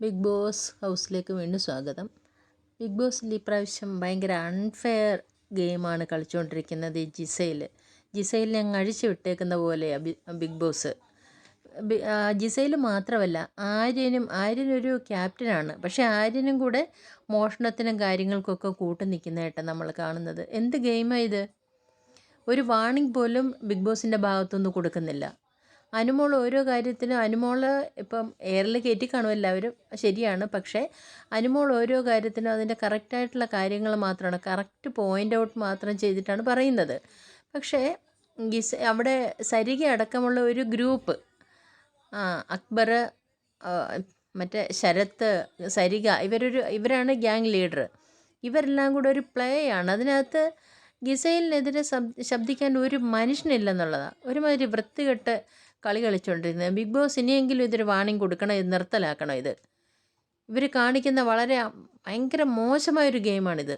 Big boss ഹൗസിലേക്ക് വീണ്ടും സ്വാഗതം. ബിഗ് ബോസിൽ ഇപ്രാവശ്യം ഭയങ്കര അൺഫെയർ ഗെയിമാണ് കളിച്ചുകൊണ്ടിരിക്കുന്നത് ജിസയിൽ ജിസയിലിനെ അങ്ങ് അഴിച്ചു വിട്ടേക്കുന്ന പോലെയാണ് ബിഗ് ബോസ്. ജിസയിൽ മാത്രമല്ല ആര്യനും ആര്യനൊരു ക്യാപ്റ്റനാണ് പക്ഷേ ആര്യനും കൂടെ മോഷണത്തിനും കാര്യങ്ങൾക്കൊക്കെ കൂട്ടു നിൽക്കുന്നതായിട്ട് നമ്മൾ കാണുന്നത്. എന്ത് ഗെയിമാണ് ഇത്? ഒരു വാണിംഗ് പോലും ബിഗ് ബോസിന്റെ ഭാഗത്തുനിന്ന് കൊടുക്കുന്നില്ല. അനുമോൾ ഓരോ കാര്യത്തിനും അനുമോൾ ഇപ്പം എയറിൽ കയറ്റി കാണും എല്ലാവരും. ശരിയാണ്. പക്ഷേ അനുമോൾ ഓരോ കാര്യത്തിനും അതിന്റെ കറക്റ്റായിട്ടുള്ള കാര്യങ്ങൾ മാത്രമാണ് കറക്റ്റ് പോയിന്റ് ഔട്ട് മാത്രം ചെയ്തിട്ടാണ് പറയുന്നത്. പക്ഷേ അവിടെ സരിക അടക്കമുള്ള ഒരു ഗ്രൂപ്പ് അക്ബർ മറ്റേ ശരത്ത് സരിക ഇവരൊരു ഇവരാണ് ഗ്യാങ് ലീഡർ ഇവരെല്ലാം കൂടെ ഒരു പ്ലേ ആണ്. അതിനകത്ത് ഗിസൈലിനെതിരെ ശബ് ശബ്ദിക്കാൻ ഒരു മനുഷ്യനില്ലെന്നുള്ളതാണ് ഒരുമാതിരി വൃത്തികെട്ട് കളി കളിച്ചുകൊണ്ടിരുന്നത് ബിഗ് ബോസ് ഇനിയെങ്കിലും ഇതൊരു വാണിംഗ് കൊടുക്കണം ഇത് നിർത്തലാക്കണം ഇത്. ഇവർ കാണിക്കുന്ന വളരെ ഭയങ്കര മോശമായൊരു ഗെയിമാണിത്.